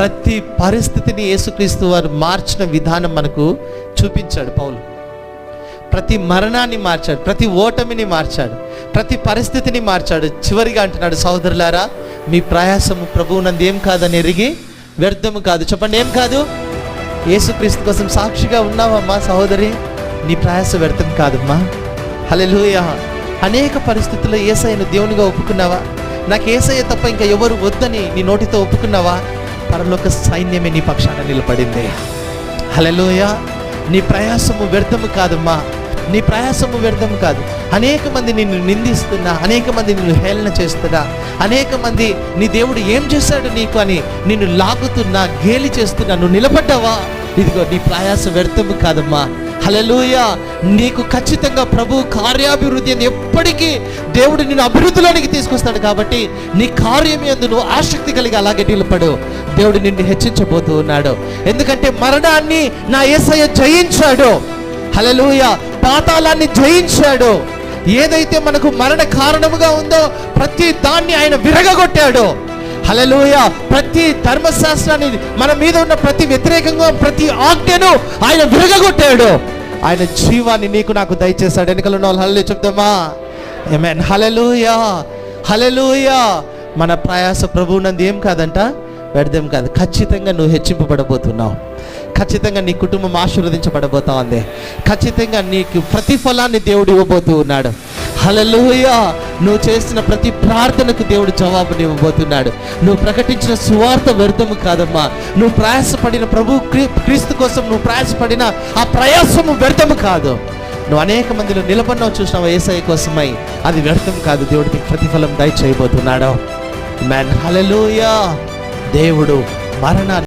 ప్రతి పరిస్థితిని యేసుక్రీస్తు వారు మార్చిన విధానం మనకు చూపించాడు పౌలు. ప్రతి మరణాన్ని మార్చాడు ప్రతి ఓటమిని మార్చాడు ప్రతి పరిస్థితిని మార్చాడు. చివరిగా అంటున్నాడు సహోదరులారా మీ ప్రయాసము ప్రభువునందు ఏం కాదని ఎరిగి వ్యర్థము కాదు. చెప్పండి ఏం కాదు? యేసుక్రీస్తు కోసం సాక్షిగా ఉన్నావమ్మా సహోదరి. నీ ప్రయాస వ్యర్థం కాదమ్మా. హల్లెలూయ. అనేక పరిస్థితుల్లో ఏసయ్యను దేవునిగా ఒప్పుకున్నావా? నాకు ఏసయ్య తప్ప ఇంకా ఎవరు వద్దని నీ నోటితో ఒప్పుకున్నావా? పరలోక సైన్యమే నీ పక్షాన నిలబడింది. హలలోయ నీ ప్రయాసము వ్యర్థము కాదమ్మా. నీ ప్రయాసము వ్యర్థం కాదు. అనేక మంది నిన్ను నిందిస్తున్నా అనేక మంది నిన్ను హేళన చేస్తున్నా అనేక మంది నీ దేవుడు ఏం చేశాడు నీకు అని నిన్ను లాగుతున్నా గేలి చేస్తున్నా నువ్వు నిలబడ్డావా? ఇదిగో నీ ప్రయాస వ్యర్థము కాదమ్మా. హలలుయ నీకు ఖచ్చితంగా ప్రభు కార్యాభివృద్ధి అని ఎప్పటికీ దేవుడు నిన్ను అభివృద్ధిలోనికి తీసుకొస్తాడు కాబట్టి నీ కార్యం ఎందు నువ్వు ఆసక్తి కలిగి అలాగే నిలబడు. దేవుడు నిన్ను హెచ్చించబోతూ ఉన్నాడు. ఎందుకంటే మరణాన్ని నా యేసయ్య జయించాడు. హలలుయ పాతాళాన్ని జయించాడు. ఏదైతే మనకు మరణ కారణముగా ఉందో ప్రతి దాన్ని ఆయన విరగగొట్టాడు. హలలోయ ప్రతి ధర్మశాస్త్రాన్ని మన మీద ఉన్న ప్రతి వ్యతిరేకంగా ప్రతి ఆజ్ఞను ఆయన విరగొట్టాడు ఆయన జీవాన్ని నీకు నాకు దయచేశాడు. వెనుకలు ఉన్న వాళ్ళు హల్లే చెప్తామా ఏమేన్ హలలుయా హలలుయా మన ప్రయాస ప్రభువునంది ఏం కాదంట? వ్యర్థం కాదు. ఖచ్చితంగా నువ్వు హెచ్చింపబడబోతున్నావు. ఖచ్చితంగా నీ కుటుంబం ఆశీర్వదించబడబోతా ఉంది. ఖచ్చితంగా నీకు ప్రతిఫలాన్ని దేవుడు ఇవ్వబోతూ ఉన్నాడు. హలలుయా నువ్వు చేసిన ప్రతి ప్రార్థనకు దేవుడు జవాబుని ఇవ్వబోతున్నాడు. నువ్వు ప్రకటించిన సువార్త వ్యర్థము కాదమ్మా. నువ్వు ప్రయాసపడిన ప్రభు క్రీ- క్రీస్తు కోసం నువ్వు ప్రయాసపడిన ఆ ప్రయాసము వ్యర్థము కాదు. నువ్వు అనేక మందిలో నిలబడినావు చూసినావు ఏసఐ కోసమై. అది వ్యర్థం కాదు. దేవుడికి ప్రతిఫలం దయచేయబోతున్నాడు. మ్యాన్ హలలుయా దేవుడు మరణాన్ని